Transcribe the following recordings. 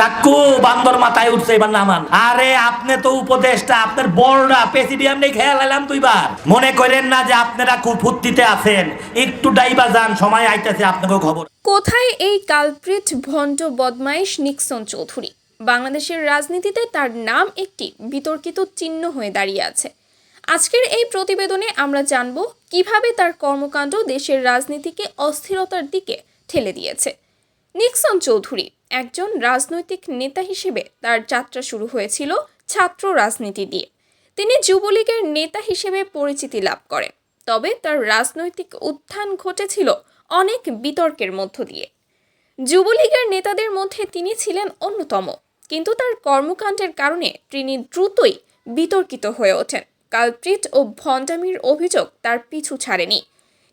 কাকু, বান্দর মাথায় উঠছে এবার নামান। আরে, আপনি তো উপদেশটা আপনার বড়রা, প্রেসিডিয়াম নেই খেয়াল এলাম দুইবার মনে করেন না যে আপনারা খুব ফুর্তিতে আছেন। একটু ডাইবা যান, সময় আইতেছে আপনাকেও খবর। কোথায় এই কালপ্রিট ভণ্ড বদমাইশ নিক্সন চৌধুরী? বাংলাদেশের রাজনীতিতে তার নাম একটি বিতর্কিত চিহ্ন হয়ে দাঁড়িয়ে আছে। আজকের এই প্রতিবেদনে আমরা জানব কীভাবে তার কর্মকাণ্ড দেশের রাজনীতিকে অস্থিরতার দিকে ঠেলে দিয়েছে। নিক্সন চৌধুরী একজন রাজনৈতিক নেতা হিসেবে তার যাত্রা শুরু হয়েছিল ছাত্র রাজনীতি দিয়ে। তিনি যুবলীগের নেতা হিসেবে পরিচিতি লাভ করেন, তবে তার রাজনৈতিক উত্থান ঘটেছিল অনেক বিতর্কের মধ্য দিয়ে। যুবলীগের নেতাদের মধ্যে তিনি ছিলেন অন্যতম, কিন্তু তার কর্মকাণ্ডের কারণে তিনি দ্রুতই বিতর্কিত হয়ে ওঠেন। কালপ্রিট ও ভণ্ডামির অভিযোগ তার পিছু ছাড়েনি।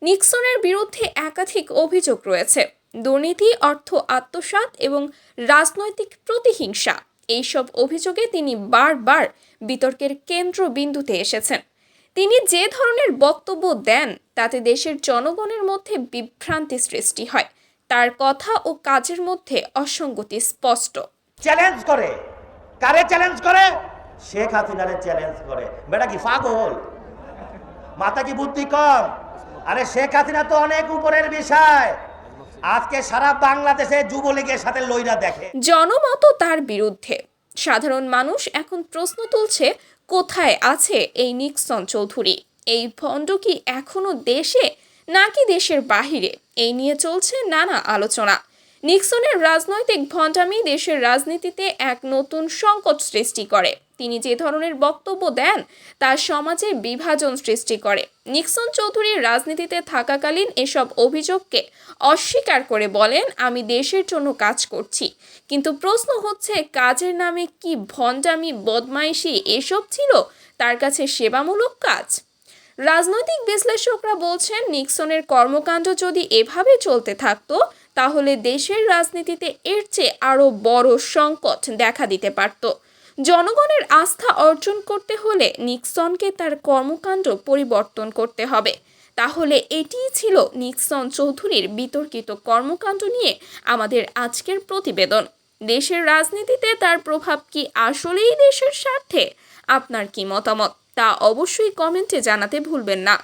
নিক্সনের বিরুদ্ধে একাধিক অভিযোগ রয়েছে। দুর্নীতি, অর্থ আত্মসাৎ এবং রাজনৈতিক প্রতিহিংসা। এইসব অভিযোগে তিনি বারবার বিতর্কের কেন্দ্রবিন্দুতে এসেছেন। তিনি যে ধরনের বক্তব্য দেন, তাতে দেশের জনগণের মধ্যে বিভ্রান্তি সৃষ্টি হয়। তার কথা ও কাজের মধ্যে অসঙ্গতি স্পষ্ট। চ্যালেঞ্জ করে। কারে চ্যালেঞ্জ করে? শেখ হাসিনারে চ্যালেঞ্জ করে। বেটা কি পাগল? মাথা কি বুদ্ধি কম? আরে শেখ হাসিনা তো অনেক উপরের বিষয়। আজকে সারা বাংলাদেশে যুবলীগের সাথে লইরা দেখে। জনমত তার বিরুদ্ধে। সাধারণ মানুষ এখন প্রশ্ন তুলছে, কোথায় আছে এই নিক্সন চৌধুরী? এই ভণ্ড কি এখনও দেশে নাকি দেশের বাহিরে? এই নিয়ে চলছে নানা আলোচনা। নিক্সনের রাজনৈতিক ভণ্ডামি দেশের রাজনীতিতে এক নতুন সংকট সৃষ্টি করে। তিনি যে ধরনের বক্তব্য দেন, তা সমাজে বিভাজন সৃষ্টি করে। নিক্সন চৌধুরীর রাজনীতিতে থাকাকালীন এসব অভিযোগকে অস্বীকার করে বলেন, আমি দেশের জন্য কাজ করছি। কিন্তু প্রশ্ন হচ্ছে, কাজের নামে কি ভণ্ডামি, বদমাইশি এসব ছিল? তার কাছে সেবামূলক কাজ? রাজনৈতিক বিশ্লেষকরা বলছেন, নিক্সনের কর্মকাণ্ড যদি এভাবে চলতে থাকতো তাহলে দেশের রাজনীতিতে এর চেয়ে আরও বড় সংকট দেখা দিতে পারত। জনগণের আস্থা অর্জন করতে হলে নিক্সনকে তার কর্মকাণ্ড পরিবর্তন করতে হবে। তাহলে এটিই ছিল নিক্সন চৌধুরীর বিতর্কিত কর্মকাণ্ড নিয়ে আমাদের আজকের প্রতিবেদন। দেশের রাজনীতিতে তার প্রভাব কি আসলেই দেশের স্বার্থে? আপনার কি মতামত? তা অবশ্যই কমেন্টে জানাতে ভুলবেন না।